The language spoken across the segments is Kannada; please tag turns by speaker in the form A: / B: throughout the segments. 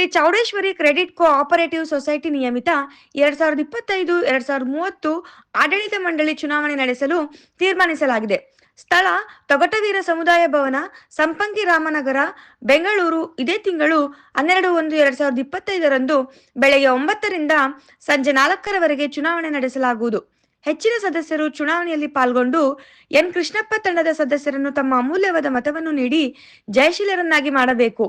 A: Shri Chowdeshwari credit co operative society ನಿಯಮಿತ ಎರಡ್ ಸಾವಿರದ ಇಪ್ಪತ್ತೈದು, ಎರಡ್ ಸಾವಿರದ ಮೂವತ್ತು ಆಡಳಿತ ಮಂಡಳಿ ಚುನಾವಣೆ ನಡೆಸಲು ತೀರ್ಮಾನಿಸಲಾಗಿದೆ. ಸ್ಥಳ ತೊಗಟವೀರ ಸಮುದಾಯ ಭವನ, ಸಂಪಂಗಿ ರಾಮನಗರ, ಬೆಂಗಳೂರು, ಇದೇ ತಿಂಗಳು ಹನ್ನೆರಡು ಒಂದು, ಎರಡ್ ಸಾವಿರದ ಇಪ್ಪತ್ತೈದರಂದು ಬೆಳಗ್ಗೆ ಒಂಬತ್ತರಿಂದ ಸಂಜೆ ನಾಲ್ಕರವರೆಗೆ ಚುನಾವಣೆ ನಡೆಸಲಾಗುವುದು. ಹೆಚ್ಚಿನ ಸದಸ್ಯರು ಚುನಾವಣೆಯಲ್ಲಿ ಪಾಲ್ಗೊಂಡು ಎನ್ ಕೃಷ್ಣಪ್ಪ ತಂಡದ ಸದಸ್ಯರನ್ನು ತಮ್ಮ ಅಮೂಲ್ಯವಾದ ಮತವನ್ನು ನೀಡಿ ಜಯಶೀಲರನ್ನಾಗಿ ಮಾಡಬೇಕು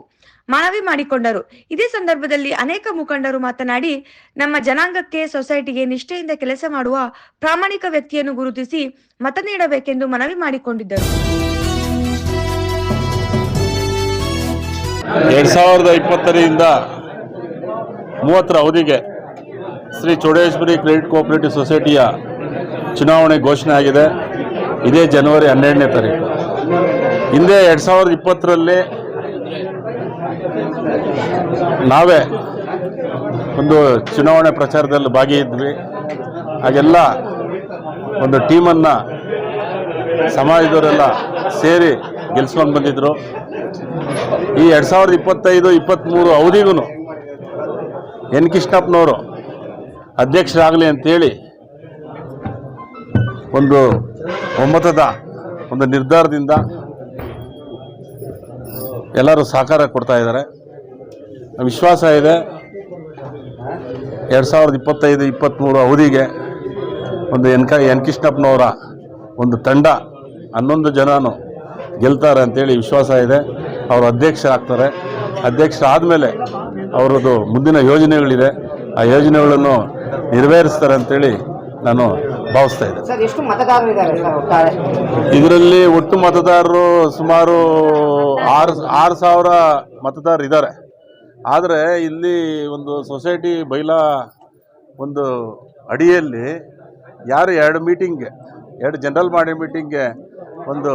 A: ಮನವಿ ಮಾಡಿಕೊಂಡರು. ಇದೇ ಸಂದರ್ಭದಲ್ಲಿ ಅನೇಕ ಮುಖಂಡರು ಮಾತನಾಡಿ, ನಮ್ಮ ಜನಾಂಗಕ್ಕೆ ಸೊಸೈಟಿಗೆ ನಿಷ್ಠೆಯಿಂದ ಕೆಲಸ ಮಾಡುವ ಪ್ರಾಮಾಣಿಕ ವ್ಯಕ್ತಿಯನ್ನು ಗುರುತಿಸಿ ಮತ ನೀಡಬೇಕೆಂದು ಮನವಿ ಮಾಡಿಕೊಂಡಿದ್ದರು.
B: ಎರಡ್ ಸಾವಿರದ ಇಪ್ಪತ್ತರಿಂದ ಮೂವತ್ತರ ಅವಧಿಗೆ ಶ್ರೀ ಚೌಡೇಶ್ವರಿ ಕ್ರೆಡಿಟ್ ಕೋಆಪರೇಟಿವ್ ಸೊಸೈಟಿಯ ಚುನಾವಣೆ ಘೋಷಣೆ ಆಗಿದೆ. ಇದೇ ಜನವರಿ ಹನ್ನೆರಡನೇ ತಾರೀಕು. ಹಿಂದೆ ಎರಡು ಸಾವಿರದ ಇಪ್ಪತ್ತರಲ್ಲಿ ನಾವೇ ಒಂದು ಚುನಾವಣೆ ಪ್ರಚಾರದಲ್ಲಿ ಭಾಗಿಯಿದ್ವಿ. ಹಾಗೆಲ್ಲ ಒಂದು ಟೀಮನ್ನು ಸಮಾಜದವರೆಲ್ಲ ಸೇರಿ ಗೆಲ್ಸ್ಕೊಂಡು ಬಂದಿದ್ರು. ಈ ಎರಡು ಸಾವಿರದ ಇಪ್ಪತ್ತೈದು ಇಪ್ಪತ್ತ್ಮೂರು ಅವಧಿಗೂ ಎನ್. ಕೃಷ್ಣಪ್ಪನವರು ಅಧ್ಯಕ್ಷರಾಗಲಿ ಅಂತೇಳಿ ಒಂದು ಒಮ್ಮತದ, ಒಂದು ನಿರ್ಧಾರದಿಂದ ಎಲ್ಲರೂ ಸಹಕಾರ ಕೊಡ್ತಾ ಇದ್ದಾರೆ. ವಿಶ್ವಾಸ ಇದೆ. ಎರಡು ಸಾವಿರದ ಇಪ್ಪತ್ತೈದು ಇಪ್ಪತ್ತ್ಮೂರು ಅವಧಿಗೆ ಒಂದು ಎನ್ ಕ, ಎನ್ ಕೃಷ್ಣಪ್ಪನವರ ಒಂದು ತಂಡ, ಹನ್ನೊಂದು ಜನನು ಗೆಲ್ತಾರೆ ಅಂತೇಳಿ ವಿಶ್ವಾಸ ಇದೆ. ಅವರು ಅಧ್ಯಕ್ಷರಾಗ್ತಾರೆ. ಅಧ್ಯಕ್ಷರಾದಮೇಲೆ ಅವರದ್ದು ಮುಂದಿನ ಯೋಜನೆಗಳಿದೆ. ಆ ಯೋಜನೆಗಳನ್ನು ನೆರವೇರಿಸ್ತಾರೆ ಅಂತೇಳಿ ನಾನು ಭಾವಿಸ್ತಾ ಇದೆ.
C: ಸರ್ ಎಷ್ಟು ಮತದಾರರು ಇದ್ದಾರೆ ಸರ್ ಒಟ್ಟಾರೆ?
B: ಇದರಲ್ಲಿ ಒಟ್ಟು ಮತದಾರರು ಸುಮಾರು ಆರು ಆರು ಸಾವಿರ ಮತದಾರರು ಇದ್ದಾರೆ. ಆದರೆ ಇಲ್ಲಿ ಒಂದು ಸೊಸೈಟಿ ಬೈಲಾ ಒಂದು ಅಡಿಯಲ್ಲಿ ಯಾರು ಎರಡು ಮೀಟಿಂಗ್ಗೆ ಎರಡು ಜನರಲ್ ಮಾಡಿ ಮೀಟಿಂಗ್ಗೆ ಒಂದು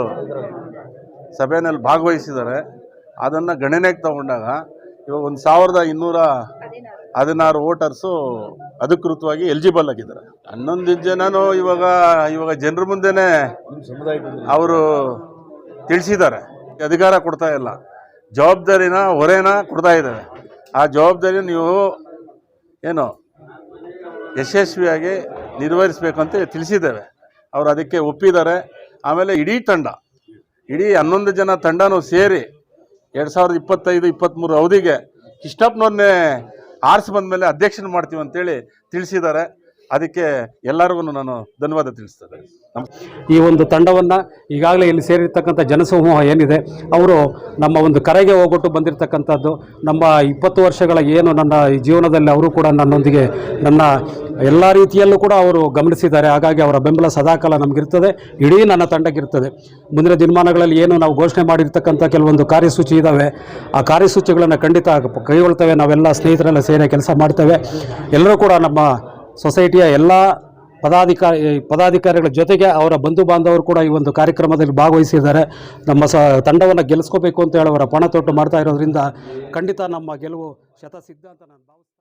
B: ಸಭೆಯಲ್ಲಿ ಭಾಗವಹಿಸಿದ್ದಾರೆ. ಅದನ್ನು ಗಣನೆಗೆ ತಗೊಂಡಾಗ ಇವಾಗ ಒಂದು ಸಾವಿರದ ಇನ್ನೂರ ಹದಿನಾರು ವೋಟರ್ಸು ಅಧಿಕೃತವಾಗಿ ಎಲಿಜಿಬಲ್ ಆಗಿದ್ದಾರೆ. ಹನ್ನೊಂದು ಜನನು ಇವಾಗ ಇವಾಗ ಜನರ ಮುಂದೆನೇ ಅವರು ತಿಳಿಸಿದ್ದಾರೆ. ಅಧಿಕಾರ ಕೊಡ್ತಾ ಇಲ್ಲ. ಜವಾಬ್ದಾರಿನ ಹೊರೆನ ಕೊಡ್ತಾ ಇದ್ದಾರೆ. ಆ ಜವಾಬ್ದಾರಿ ನೀವು ಏನು ಯಶಸ್ವಿಯಾಗಿ ನಿರ್ವಹಿಸಬೇಕು ಅಂತ ತಿಳಿಸಿದ್ದೇವೆ. ಅವರು ಅದಕ್ಕೆ ಒಪ್ಪಿದ್ದಾರೆ. ಆಮೇಲೆ ಇಡೀ ತಂಡ, ಇಡೀ ಹನ್ನೊಂದು ಜನ ತಂಡನೂ ಸೇರಿ ಎರಡು ಸಾವಿರದ ಇಪ್ಪತ್ತೈದು ಇಪ್ಪತ್ತ್ಮೂರು ಅವಧಿಗೆ ಕೃಷ್ಣಪ್ಪನವ್ರನ್ನೇ ಆರಿಸಿ ಬಂದಮೇಲೆ ಅಧ್ಯಕ್ಷನ ಮಾಡ್ತೀವಿ ಅಂತೇಳಿ ತಿಳಿಸಿದ್ದಾರೆ. ಅದಕ್ಕೆ ಎಲ್ಲರಿಗೂ ನಾನು ಧನ್ಯವಾದ ತಿಳಿಸ್ತೇನೆ.
D: ಈ ಒಂದು ತಂಡವನ್ನು ಈಗಾಗಲೇ ಇಲ್ಲಿ ಸೇರಿರ್ತಕ್ಕಂಥ ಜನಸಮೂಹ ಏನಿದೆ, ಅವರು ನಮ್ಮ ಒಂದು ಕರೆಗೆ ಹೋಗ್ಬಿಟ್ಟು ಬಂದಿರತಕ್ಕಂಥದ್ದು, ನಮ್ಮ ಇಪ್ಪತ್ತು ವರ್ಷಗಳ ಏನು ನನ್ನ ಈ ಜೀವನದಲ್ಲಿ ಅವರು ಕೂಡ ನನ್ನೊಂದಿಗೆ ನನ್ನ ಎಲ್ಲ ರೀತಿಯಲ್ಲೂ ಕೂಡ ಅವರು ಗಮನಿಸಿದ್ದಾರೆ. ಹಾಗಾಗಿ ಅವರ ಬೆಂಬಲ ಸದಾಕಾಲ ನಮಗಿರ್ತದೆ, ಇಡೀ ನನ್ನ ತಂಡಕ್ಕಿರ್ತದೆ ಮುಂದಿನ ದಿನಮಾನಗಳಲ್ಲಿ ಏನು ನಾವು ಘೋಷಣೆ ಮಾಡಿರ್ತಕ್ಕಂಥ ಕೆಲವೊಂದು ಕಾರ್ಯಸೂಚಿ ಇದ್ದಾವೆ ಆ ಕಾರ್ಯಸೂಚಿಗಳನ್ನು ಖಂಡಿತ ಕೈಗೊಳ್ತೇವೆ. ನಾವೆಲ್ಲ ಸ್ನೇಹಿತರೆಲ್ಲ ಸೇರಿ ಕೆಲಸ ಮಾಡ್ತೇವೆ. ಎಲ್ಲರೂ ಕೂಡ ನಮ್ಮ ಸೊಸೈಟಿಯ ಎಲ್ಲ ಪದಾಧಿಕಾರಿ ಪದಾಧಿಕಾರಿಗಳ ಜೊತೆಗೆ ಅವರ ಬಂಧು ಬಾಂಧವರು ಕೂಡ ಈ ಒಂದು ಕಾರ್ಯಕ್ರಮದಲ್ಲಿ ಭಾಗವಹಿಸಿದ್ದಾರೆ. ನಮ್ಮ ಸ, ತಂಡವನ್ನು ಗೆಲ್ಲಿಸ್ಕೋಬೇಕು ಅಂತ ಹೇಳಿ ಅವರ ಪಣ ತೊಟ್ಟು ಮಾಡ್ತಾ ಇರೋದ್ರಿಂದ ಖಂಡಿತ ನಮ್ಮ ಗೆಲುವು ಶತಸಿದ್ಧ ಅಂತ ನಾನು ಭಾವಿಸ್ತೀನಿ.